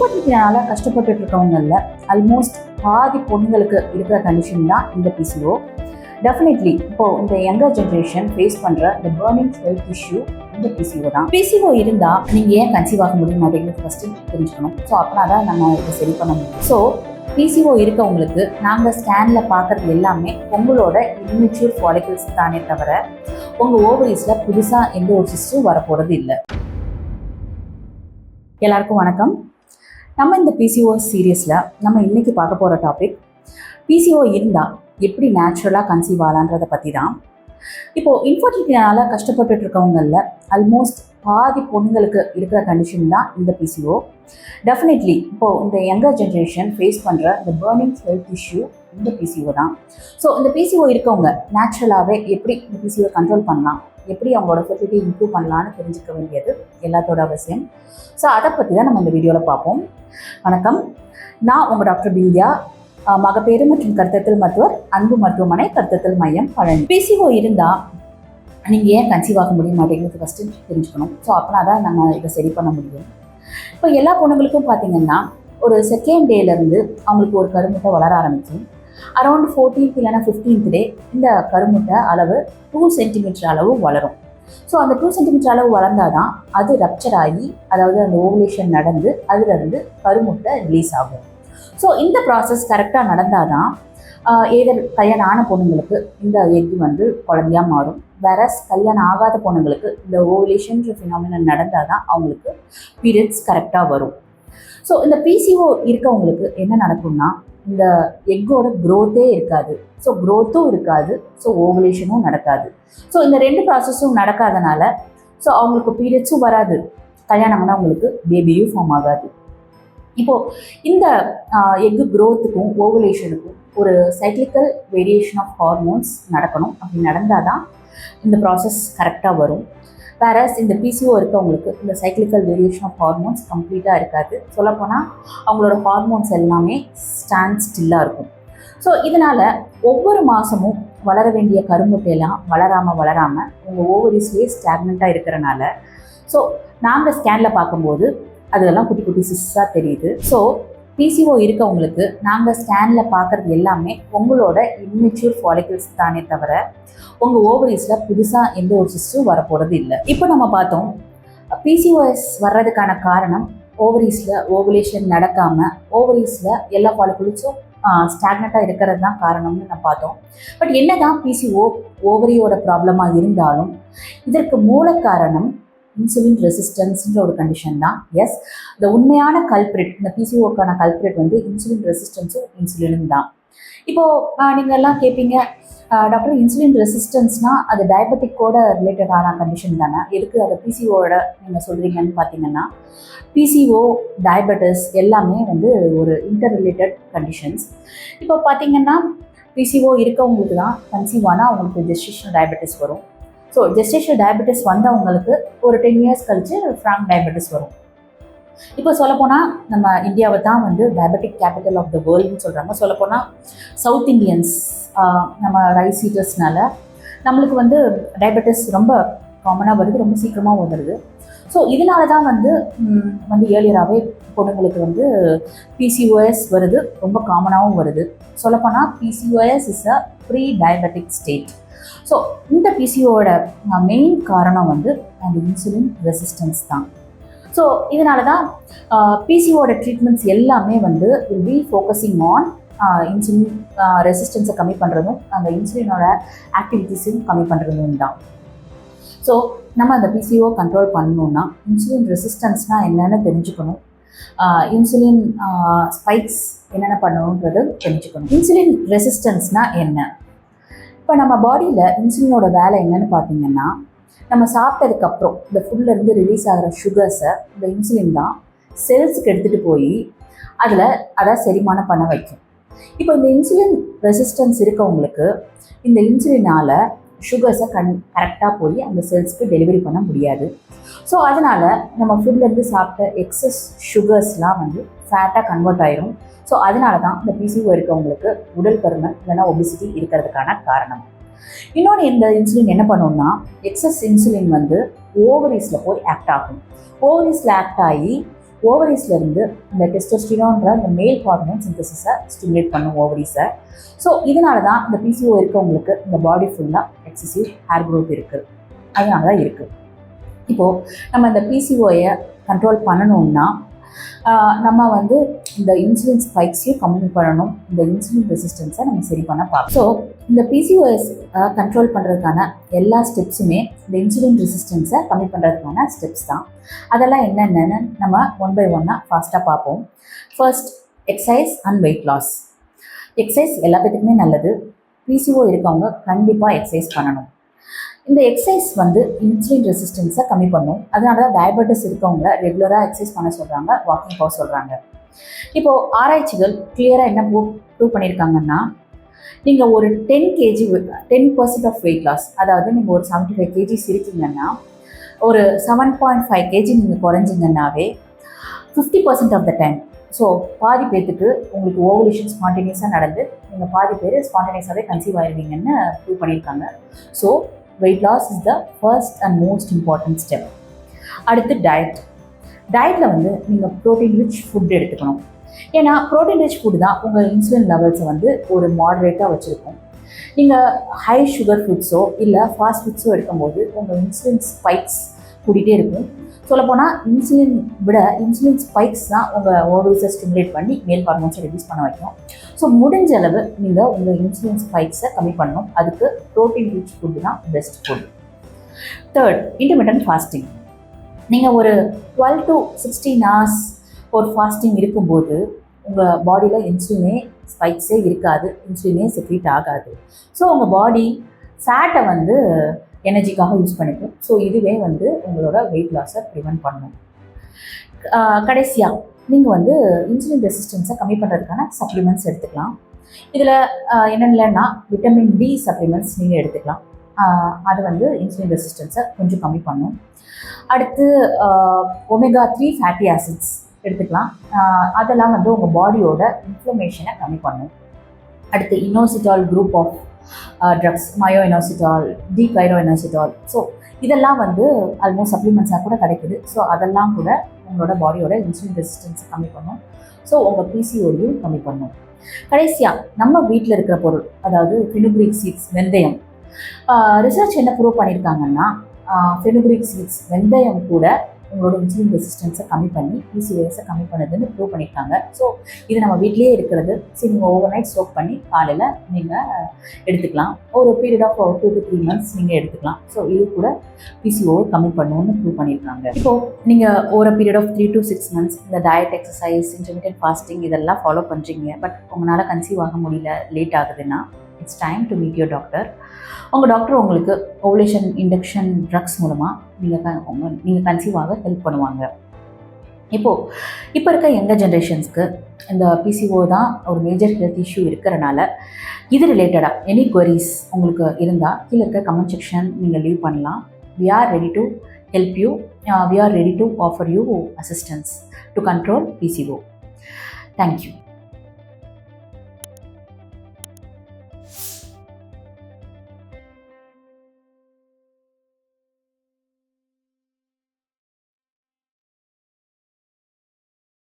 இன்ஃபர்டிலிட்டினால கஷ்டப்பட்டுட்டு இருக்கவங்களில் ஆல்மோஸ்ட் பாதி பொண்ணுங்களுக்கு இருக்கிற கண்டிஷன் தான் இந்த பிசிஓ டெஃபினெட்லி இப்போ இந்த யங்கர் ஜென்ரேஷன் ஃபேஸ் பண்ணுற இந்த பேர்னிங் ஹெல்த் இஷ்யூ இந்த பிசிஓ தான். பிசிஓ இருந்தால் நீங்கள் ஏன் கன்சீவ் ஆக முடியும் அப்படிங்கிறது ஃபஸ்ட்டு தெரிஞ்சுக்கணும். ஸோ அப்படின்னா தான் நம்ம இதை சரி பண்ண முடியும். ஸோ பிசிஓ இருக்கவங்களுக்கு நாங்கள் ஸ்கேனில் பார்க்குறது எல்லாமே உங்களோட இம்மெச்சூர் ஃபாலிகல்ஸ் தானே தவிர உங்கள் ஓவரிஸில் புதுசாக எந்த ஒரு சிஸ்டும் வரப்போகிறது இல்லை. எல்லாருக்கும் வணக்கம். நம்ம இந்த பிசிஓ சீரியஸில் நம்ம இன்றைக்கி பார்க்க போகிற டாபிக் பிசிஓ இருந்தால் எப்படி நேச்சுரலாக கன்சீவ் ஆகலான்றதை பற்றி தான் இப்போது இன்ஃபர்டிலிட்டினால் கஷ்டப்பட்டுட்டு இருக்கவங்களில் ஆல்மோஸ்ட் பாதி பொண்ணுங்களுக்கு இருக்கிற கண்டிஷன் தான் இந்த பிசிஓ டெஃபினெட்லி இப்போது இந்த யங்கர் ஜென்ரேஷன் ஃபேஸ் பண்ணுற இந்த பேர்னிங் ஹெல்த் இஷ்யூ இந்த பிசிஓ தான். ஸோ இந்த பிசிஓ இருக்கவங்க நேச்சுரலாகவே எப்படி இந்த பிசிஓ கண்ட்ரோல் பண்ணலாம்? எப்படி அவங்களோட ஃபெசிலிட்டி இம்ப்ரூவ் பண்ணலான்னு தெரிஞ்சுக்க வேண்டியது எல்லாத்தோட அவசியம். ஸோ அதை பற்றி தான் நம்ம இந்த வீடியோவில் பார்ப்போம். வணக்கம். நான் உங்கள் டாக்டர் பிந்தியா மகப்பேறு மற்றும் கருத்தத்தில் மருத்துவர் அன்பு மருத்துவமனை கருத்தத்தில் மையம் பழனி. பிசிஓ இருந்தால் நீங்கள் ஏன் கன்சீவ் ஆக முடியும் அப்படிங்கிறது ஃபஸ்ட்டு தெரிஞ்சுக்கணும். ஸோ அப்போனா தான் நாங்கள் இதை சரி பண்ண முடியும். இப்போ எல்லா பொண்ணுங்களுக்கும் பார்த்தீங்கன்னா ஒரு செகண்ட் டேலேருந்து அவங்களுக்கு ஒரு கருமுட்டை வளர ஆரம்பிக்கும். அரௌண்ட் ஃபோர்டீன்த் இல்லைனா ஃபிஃப்டீன்த் டே இந்த கருமுட்டை அளவு டூ சென்டிமீட்டர் அளவு வளரும். ஸோ அந்த டூ சென்டிமீட்டர் அளவு வளர்ந்தாதான் அது ரப்சர் ஆகி அதாவது அந்த ஓவலேஷன் நடந்து அதிலிருந்து கருமுட்டை ரிலீஸ் ஆகும். ஸோ இந்த ப்ராசஸ் கரெக்டாக நடந்தால் தான் ஏதர் கல்யாணம் ஆன பொண்ணுங்களுக்கு இந்த எக் வந்து குழந்தையா மாறும். வேற கல்யாணம் ஆகாத பொண்ணுங்களுக்கு இந்த ஓவலேஷன்ற ஃபினாமினல் நடந்தால் தான் அவங்களுக்கு பீரியட்ஸ் கரெக்டாக வரும். ஸோ இந்த பிசிஓ இருக்கவங்களுக்கு என்ன நடக்கும்னா இந்த எக்கோட க்ரோத்தே இருக்காது. ஸோ க்ரோத்தும் இருக்காது. ஸோ ஓவலேஷனும் நடக்காது. ஸோ இந்த ரெண்டு ப்ராசஸும் நடக்காதனால ஸோ அவங்களுக்கு பீரியட்ஸும் வராது. கல்யாணம்னா அவங்களுக்கு பேபியும் ஃபார்ம் ஆகாது. இப்போது இந்த எக்கு க்ரோத்துக்கும் ஓவலேஷனுக்கும் ஒரு சைக்ளிக்கல் வேரியேஷன் ஆஃப் ஹார்மோன்ஸ் நடக்கணும். அப்படி நடந்தால் தான் இந்த ப்ராசஸ் கரெக்டாக வரும். வேறஸ் இந்த பிசிஓ இருக்கவங்களுக்கு இந்த சைக்ளிக்கல் வேரியேஷன் ஆஃப் ஹார்மோன்ஸ் கம்ப்ளீட்டாக இருக்காது. சொல்லப்போனால் அவங்களோட ஹார்மோன்ஸ் எல்லாமே ஸ்டாண்ட் ஸ்டில்லாக இருக்கும். ஸோ இதனால் ஒவ்வொரு மாதமும் வளர வேண்டிய கருமுட்டையெல்லாம் வளராமல் வளராமல் உங்கள் ஓவரிஸ்லேயே ஸ்டாக்னண்ட்டாக இருக்கிறனால ஸோ நாங்கள் ஸ்கேனில் பார்க்கும்போது அதெல்லாம் குட்டி குட்டி சிஸ்ஸாக தெரியுது. ஸோ பிசிஓ இருக்கவங்களுக்கு நாங்கள் ஸ்கேனில் பார்க்குறது எல்லாமே உங்களோட இம்மெச்சூர் ஃபாலிகல்ஸ் தானே தவிர உங்கள் ஓவரிஸில் புதுசாக எந்த ஒரு சிஸ்டும் வரப்போகிறது இல்லை. இப்போ நம்ம பார்த்தோம் பிசிஓஎஸ் வர்றதுக்கான காரணம் ஓவரிஸில் ஓவலேஷன் நடக்காமல் ஓவரிஸில் எல்லா ஃபாலிகுல்ஸும் ஸ்டாக்னட்டாக இருக்கிறது தான் காரணம்னு நான் பார்த்தோம். பட் என்ன தான் பிசிஓ ஓவரியோட ப்ராப்ளமாக இருந்தாலும் இதற்கு மூல காரணம் இன்சுலின் ரெசிஸ்டன்ஸ்ன்ற ஒரு கண்டிஷன் தான். எஸ் இந்த உண்மையான கல்பிரிட் இந்த பிசிஓக்கான கல்பிரிட் வந்து இன்சுலின் ரெசிஸ்டன்ஸும் இன்சுலினும் தான். இப்போது நீங்கள் எல்லாம் கேட்பீங்க டாக்டர் இன்சுலின் ரெசிஸ்டன்ஸ்னால் அது டயபெட்டிக்கோட ரிலேட்டடான கண்டிஷன் தானே? எதுக்கு அதை பிசிஓட நீங்கள் சொல்கிறீங்கன்னு பார்த்தீங்கன்னா பிசிஓ டயபெட்டிஸ் எல்லாமே வந்து ஒரு இன்டர் ரிலேட்டட் கண்டிஷன்ஸ் இப்போ பார்த்தீங்கன்னா பிசிஓ இருக்கவங்களுக்கு தான் கன்சீவ் ஆனால் அவங்களுக்கு ஜெஸ்டிஷன் டயபெட்டிஸ் வரும். ஸோ ஜெஸ்டேஷியல் டயபெட்டிஸ் வந்தவங்களுக்கு ஒரு டென் இயர்ஸ் கழிச்சு ஃப்ராங்க் டயபெட்டிஸ் வரும். இப்போ சொல்லப்போனால் நம்ம இந்தியாவை தான் வந்து டயபெட்டிக் கேபிட்டல் ஆஃப் த வேர்ல்டுன்னு சொல்கிறாங்க சொல்லப்போனால் சவுத் இந்தியன்ஸ் நம்ம ரைஸ் ஈட்டர்ஸ்னால நம்மளுக்கு வந்து டயபெட்டிஸ் ரொம்ப காமனாக வருது ரொம்ப சீக்கிரமாக வந்துடுது ஸோ இதனால தான் வந்து வந்து ஏர்லியராகவே பொண்ணுங்களுக்கு வந்து பிசிஓஎஸ் வருது ரொம்ப காமனாகவும் வருது. சொல்லப்போனால் PCOS is a pre diabetic state so இந்த பிசிஓட மெயின் காரணம் வந்து அந்த இன்சுலின் ரெசிஸ்டன்ஸ் தான். ஸோ இதனால தான் பிசிஓட ட்ரீட்மெண்ட்ஸ் எல்லாமே வந்து will be focusing on insulin ரெசிஸ்டன்ஸை கம்மி பண்ணுறதும் அந்த இன்சுலினோட ஆக்டிவிட்டீஸையும் கம்மி பண்ணுறதும் தான். ஸோ நம்ம அந்த பிசிஓ கண்ட்ரோல் பண்ணணும்னா இன்சுலின் ரெசிஸ்டன்ஸ்னால் என்னென்னு தெரிஞ்சுக்கணும். இன்சுலின் ஸ்பைக்ஸ் என்னென்ன பண்ணணுன்றது தெரிஞ்சுக்கணும். இன்சுலின் ரெசிஸ்டன்ஸ்னால் என்ன? இப்போ நம்ம பாடியில் இன்சுலினோட வேலை என்னன்னு பார்த்தீங்கன்னா நம்ம சாப்பிட்டதுக்கப்புறம் இந்த ஃபுல்லேருந்து ரிலீஸ் ஆகிற சுகர்ஸை இந்த இன்சுலின் தான் செல்ஸுக்கு எடுத்துகிட்டு போய் அதில் அதை செரிமானம் பண்ண வைக்கும். இப்போ இந்த இன்சுலின் ரெசிஸ்டன்ஸ் இருக்கவங்களுக்கு இந்த இன்சுலினால் சுகர்ஸை கண் கரெக்டாக போய் அந்த செல்ஸ்க்கு டெலிவரி பண்ண முடியாது. ஸோ அதனால் நம்ம ஃபுட்லேருந்து சாப்பிட்ட எக்ஸஸ் சுகர்ஸ்லாம் வந்து ஃபேட்டாக கன்வெர்ட் ஆயிரும். ஸோ அதனால தான் இந்த பிசிஓ இருக்கவங்களுக்கு உடல் பருமன் இல்லைன்னா ஒபிசிட்டி இருக்கிறதுக்கான காரணம். இன்னொன்று இந்த இன்சுலின் என்ன பண்ணும்னா எக்ஸஸ் இன்சுலின் வந்து ஓவரீஸில் போய் ஆக்ட் ஆகும். ஓவரீஸில் ஆக்ட் ஆகி ஓவரிஸ்ல இருந்து இந்த டெஸ்டோஸ்டிரோன்ற இந்த மேல் ஹார்மோன் சிந்தசிஸை ஸ்டிமுலேட் பண்ணும் ஓவரிஸை ஸோ இதனால தான் இந்த பிசிஓ இருக்கவங்களுக்கு இந்த பாடி ஃபுல்லாக எக்ஸசிவ் ஹேர் க்ரோத் இருக்குது அதனால தான் இருக்குது இப்போது நம்ம இந்த பிசிஓயை கண்ட்ரோல் பண்ணணும்னா நம்ம வந்து இந்த இன்சுலின் ஸ்பைக்ஸையும் கம்மி பண்ணணும். இந்த இன்சுலின் ரெசிஸ்டன்ஸை நம்ம சரி பண்ண பார்க்கணும் ஸோ இந்த பிசிஓஎஸ் கண்ட்ரோல் பண்ணுறதுக்கான எல்லா ஸ்டெப்ஸுமே இந்த இன்சுலின் ரெசிஸ்டன்ஸை கம்மி பண்ணுறதுக்கான ஸ்டெப்ஸ் தான். அதெல்லாம் என்னென்னு நம்ம ஒன் பை ஒன்னாக ஃபாஸ்ட்டாக பார்ப்போம். First exercise and weight loss exercise எல்லா பேத்துக்குமே நல்லது. பிசிஓ இருக்கவங்க கண்டிப்பாக எக்ஸசைஸ் பண்ணணும். இந்த எக்ஸசைஸ் வந்து இன்சுலின் ரெசிஸ்டன்ஸை கம்மி பண்ணும். அதனால தான் டயபெட்டிஸ் இருக்கவங்க ரெகுலராக எக்ஸசைஸ் பண்ண சொல்கிறாங்க வாக்கிங் போக சொல்கிறாங்க இப்போது ஆராய்ச்சிகள் கிளியராக என்ன ப்ரூவ் ப்ரூவ் பண்ணியிருக்காங்கன்னா நீங்கள் ஒரு ten KG ten percent of weight loss அதாவது நீங்கள் ஒரு செவன்ட்டி ஃபைவ் கேஜிஸ் இருக்கீங்கன்னா ஒரு செவன் பாயிண்ட் ஃபைவ் கேஜி நீங்கள் குறைஞ்சிங்கன்னாவே fifty percent of the time so பாதி பேர்த்துக்கு உங்களுக்கு ஓவலேஷன் ஸ்பான்டேனியஸாக நடந்து நீங்கள் பாதி பேர் ஸ்பான்டேனியஸாகவே கன்சீவ் ஆயிருவீங்கன்னு ப்ரூவ் பண்ணியிருக்காங்க so weight loss is the first and most important step அடுத்து டயட் டயட்டில் வந்து நீங்கள் ப்ரோட்டீன் ரிச் ஃபுட் எடுத்துக்கணும். ஏன்னா ப்ரோட்டீன் ரிச் ஃபுட் தான் உங்கள் இன்சுலின் லெவல்ஸை வந்து ஒரு மாடரேட்டாக வச்சுருக்கும். நீங்கள் ஹை சுகர் ஃபுட்ஸோ இல்லை ஃபாஸ்ட் ஃபுட்ஸோ எடுக்கும்போது உங்கள் இன்சுலின் ஸ்பைக்ஸ் கூட்டிகிட்டே இருக்கும். சொல்லப்போனால் இன்சுலின் விட இன்சுலின் ஸ்பைக்ஸ் தான் உங்கள் ஓவரிஸை ஸ்டிமுலேட் பண்ணி மேல் ஹார்மோன்ஸை ரெடியூஸ் பண்ண வைக்கும். ஸோ முடிஞ்ச அளவு நீங்கள் உங்கள் இன்சுலின் ஸ்பைக்ஸை கம்மி பண்ணணும். அதுக்கு ப்ரோட்டீன் ரிச் ஃபுட்டு தான் best food third intermediate fasting நீங்கள் ஒரு டுவெல் டு சிக்ஸ்டீன் ஹார்ஸ் ஒரு ஃபாஸ்டிங் இருக்கும்போது உங்கள் பாடியில் இன்சுலினே ஸ்பைக்ஸே இருக்காது. இன்சுலினே செக்ரீட் ஆகாது. ஸோ உங்கள் பாடி ஃபேட்டை வந்து எனர்ஜிக்காக யூஸ் பண்ணிக்கும். ஸோ இதுவே வந்து உங்களோட வெயிட் லாஸை ப்ரிவென்ட் பண்ணும். கடைசியாக நீங்கள் வந்து இன்சுலின் ரெசிஸ்டன்ஸை கம்மி பண்ணுறதுக்கான சப்ளிமெண்ட்ஸ் எடுத்துக்கலாம். இதில் என்னென்னா விட்டமின் டி சப்ளிமெண்ட்ஸ் நீங்கள் எடுத்துக்கலாம். அது வந்து இன்சுலின் ரெசிஸ்டன்ஸை கொஞ்சம் கம்மி பண்ணும். அடுத்து ஒமேகா த்ரீ ஃபேட்டி ஆசிட்ஸ் எடுத்துக்கலாம். அதெல்லாம் வந்து உங்கள் பாடியோட இன்ஃப்ளமேஷனை கம்மி பண்ணும். அடுத்து inositol group of drugs myo inositol D chiro inositol so இதெல்லாம் வந்து ஆல்மோஸ்ட் சப்ளிமெண்ட்ஸாக கூட கிடைக்குது. ஸோ அதெல்லாம் கூட உங்களோட பாடியோட இன்சுலின் ரெசிஸ்டன்ஸை கம்மி பண்ணும். ஸோ உங்கள் பிசிஓடியும் கம்மி பண்ணும். கடைசியாக நம்ம வீட்டில் இருக்கிற பொருள் அதாவது ஃபினுக்ரிக் சீட்ஸ் வெந்தயம். ரிசர்ச் என்ன ப்ரூவ் பண்ணியிருக்காங்கன்னா ஃபெனுக்ரிக் சீட்ஸ் வெந்தயம் கூட உங்களோட இன்சுலின் ரெசிஸ்டன்ஸை கம்மி பண்ணி பிசிஓஎஸை கம்மி பண்ணுதுன்னு ப்ரூவ் பண்ணியிருக்காங்க ஸோ இது நம்ம வீட்லேயே இருக்கிறது. சரி நீங்கள் ஓவர் நைட் ஸ்டோக் பண்ணி காலையில் நீங்கள் எடுத்துக்கலாம். ஒரு period of two to three months நீங்கள் எடுத்துக்கலாம். ஸோ இது கூட பிசிஓ கம்மி பண்ணுவோம்னு ப்ரூவ் பண்ணியிருக்காங்க இப்போது நீங்கள் ஒரு period of three to six months இந்த டயட் எக்ஸசைஸ் இன்டர்மீடியட் ஃபாஸ்டிங் இதெல்லாம் ஃபாலோ பண்ணுறீங்க பட் உங்களால் கன்சீவ் ஆக முடியல லேட் ஆகுதுன்னா it's time to meet your doctor உங்கள் டாக்டர் உங்களுக்கு ஓவலேஷன் இண்டக்ஷன் ட்ரக்ஸ் மூலமாக நீங்கள் நீங்கள் கன்சீவ் ஆக ஹெல்ப் பண்ணுவாங்க. இப்போது இப்போ இருக்க யங்கர் ஜென்ரேஷன்ஸ்க்கு இந்த பிசிஓ தான் ஒரு மேஜர் ஹெல்த் இஷ்யூ இருக்கிறனால இது ரிலேட்டடாக எனி கொரிஸ் உங்களுக்கு இருந்தால் கீழே இருக்க கமெண்ட் செக்ஷன் நீங்கள் லீவ் பண்ணலாம். We are ready to help you we are ready to offer you assistance to control PCO thank you